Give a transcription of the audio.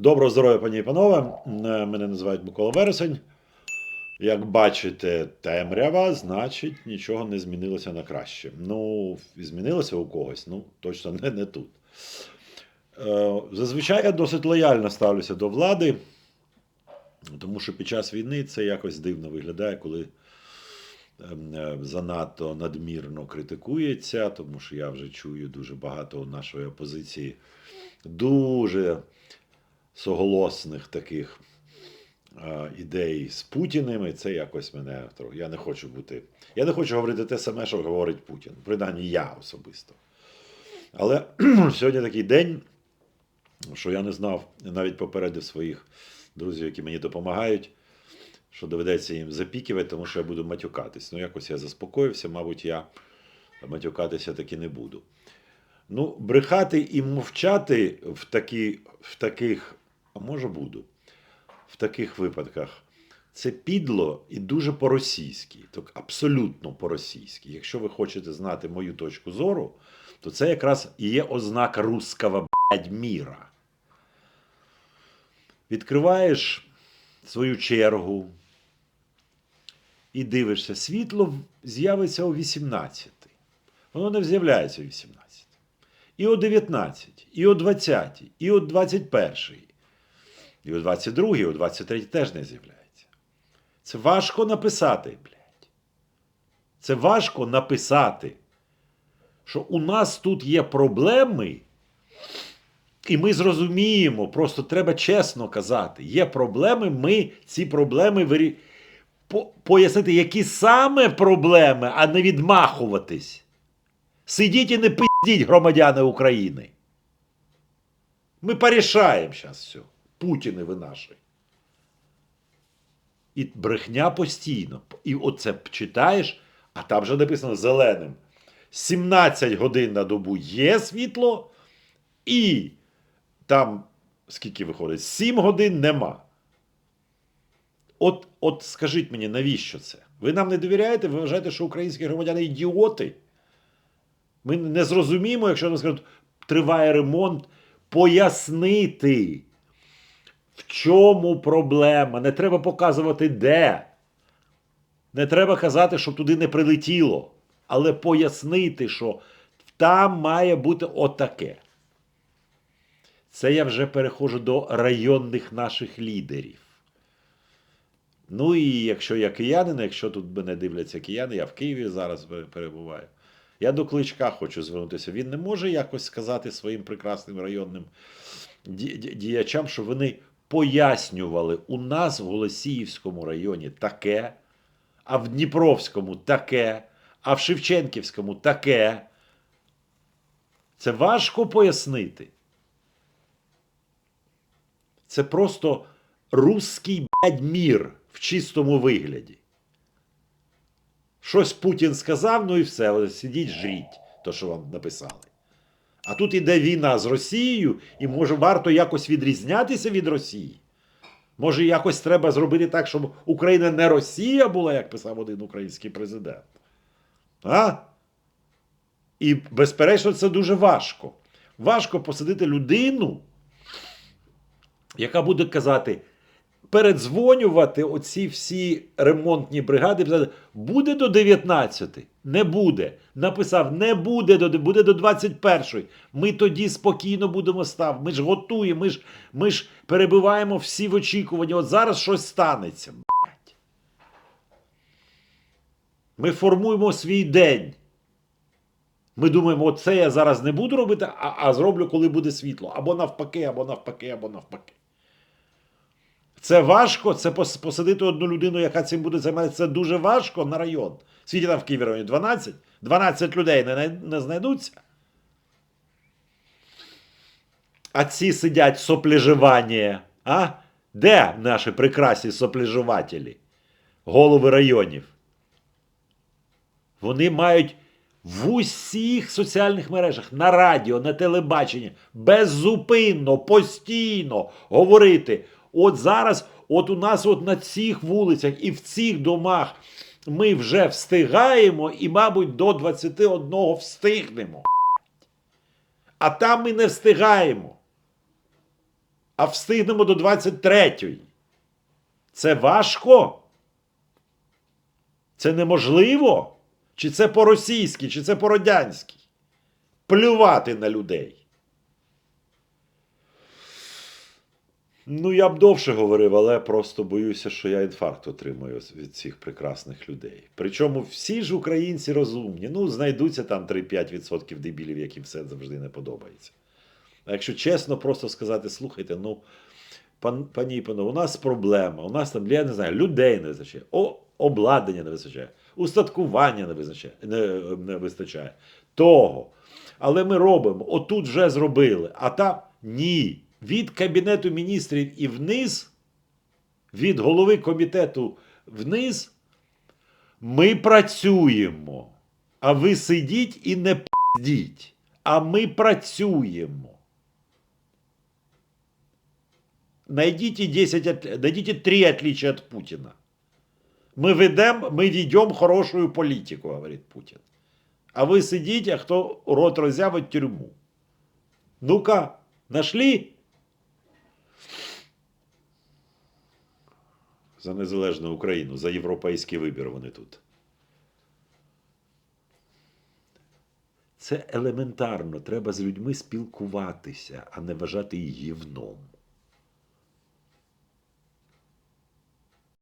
Доброго здоров'я, пані і панове. Е, Мене називають Микола Вересень. Як бачите, темрява, значить, нічого не змінилося на краще. Ну, змінилося у когось, ну, точно не, не тут. Е, Зазвичай я досить лояльно ставлюся до влади, тому що під час війни це якось дивно виглядає, коли ем, е, занадто надмірно критикується, тому що я вже чую дуже багато нашої опозиції дуже соголосних таких ідей з Путіним, і це якось мене. Я не хочу бути. Я не хочу говорити те саме, що говорить Путін. Принаймні я особисто. Але сьогодні такий день, що я не знав, навіть попередив своїх друзів, які мені допомагають, що доведеться їм запікувати, тому що я буду матюкатись. Ну, якось я заспокоївся, мабуть, я матюкатися таки не буду. Ну, брехати і мовчати в, такі, в таких, а може буду, в таких випадках, це підло і дуже по-російськи, так абсолютно по-російськи. Якщо ви хочете знати мою точку зору, то це якраз і є ознака русского блядь, міра. Відкриваєш свою чергу і дивишся, світло з'явиться о 18. Воно не з'являється о 18 і о 19, і о 20, і о 21, і о 22, і о 23 теж не з'являється. Це важко написати, блядь. Це важко написати, що у нас тут є проблеми, і ми зрозуміємо, просто треба чесно казати, є проблеми, ми ці проблеми вирі... по- пояснити, які саме проблеми, а не відмахуватись. Сидіть і не пиздіть, громадяни України. Ми порішаємо зараз все. Путіни ви наші. І брехня постійно. І оце читаєш, а там вже написано зеленим. 17 годин на добу є світло, і там скільки виходить? 7 годин нема. От, от скажіть мені, навіщо це? Ви нам не довіряєте? Ви вважаєте, що українські громадяни ідіоти? Ми не зрозуміємо, якщо нам скажуть, триває ремонт, пояснити, в чому проблема. Не треба показувати де. Не треба казати, що туди не прилетіло. Але пояснити, що там має бути отаке. Це я вже переходжу до районних наших лідерів. Ну і якщо я киянин, якщо тут мене дивляться кияни, я в Києві зараз перебуваю. Я до кличка хочу звернутися. Він не може якось сказати своїм прекрасним районним ді- ді- діячам, що вони пояснювали у нас в Голосіївському районі таке, а в Дніпровському таке, а в Шевченківському таке. Це важко пояснити. Це просто русський блядь, мір в чистому вигляді. Щось Путін сказав, ну і все, сидіть, жріть, то, що вам написали. А тут іде війна з Росією, і може варто якось відрізнятися від Росії. Може, якось треба зробити так, щоб Україна не Росія була, як писав один український президент. А? І, безперечно, це дуже важко. Важко посадити людину, яка буде казати, передзвонювати оці всі ремонтні бригади, буде до 19, не буде. Написав, не буде до буде до 21. Ми тоді спокійно будемо став. Ми ж готуємо, ми ж, ми ж перебиваємо всі в очікуванні. От зараз щось станеться. Ми формуємо свій день. Ми думаємо, оце я зараз не буду робити, а, а зроблю, коли буде світло. Або навпаки, або навпаки, або навпаки. Це важко, це посадити одну людину, яка цим буде займатися. Це дуже важко на район. Скільки там в Києві районі? 12? 12 людей не, не знайдуться. А ці сидять соплеживання. А? Де наші прекрасні соплеживателі? Голови районів? Вони мають в усіх соціальних мережах, на радіо, на телебаченні, беззупинно, постійно говорити. От зараз, от у нас от на цих вулицях і в цих домах ми вже встигаємо і, мабуть, до 21 встигнемо. А там ми не встигаємо. а встигнемо до 23-ї. Це важко? Це неможливо? Чи це по-російськи, чи це по-радянськи? Плювати на людей. Ну, я б довше говорив, але просто боюся, що я інфаркт отримаю від цих прекрасних людей. Причому всі ж українці розумні. Ну, знайдуться там 3-5% дебілів, яким все завжди не подобається. А якщо чесно, просто сказати, слухайте, ну, пан, пані і панове, у нас проблема, у нас там, я не знаю, людей не вистачає, о, обладнання не вистачає, устаткування не вистачає, не, не вистачає. Того. Але ми робимо, отут вже зробили, а там ні Від Кабінету міністрів і вниз, від голови комітету вниз, ми працюємо. А ви сидіть і не піздіть. А ми працюємо. Найдите 10, от- найдите 3 отличия от Путина. Мы ведем, мы ведем хорошую политику, говорит Путин. А вы сидите, а кто рот розявить тюрьму. Ну-ка, нашли? За незалежну Україну, за європейський вибір вони тут. Це елементарно. Треба з людьми спілкуватися, а не вважати їх гівном.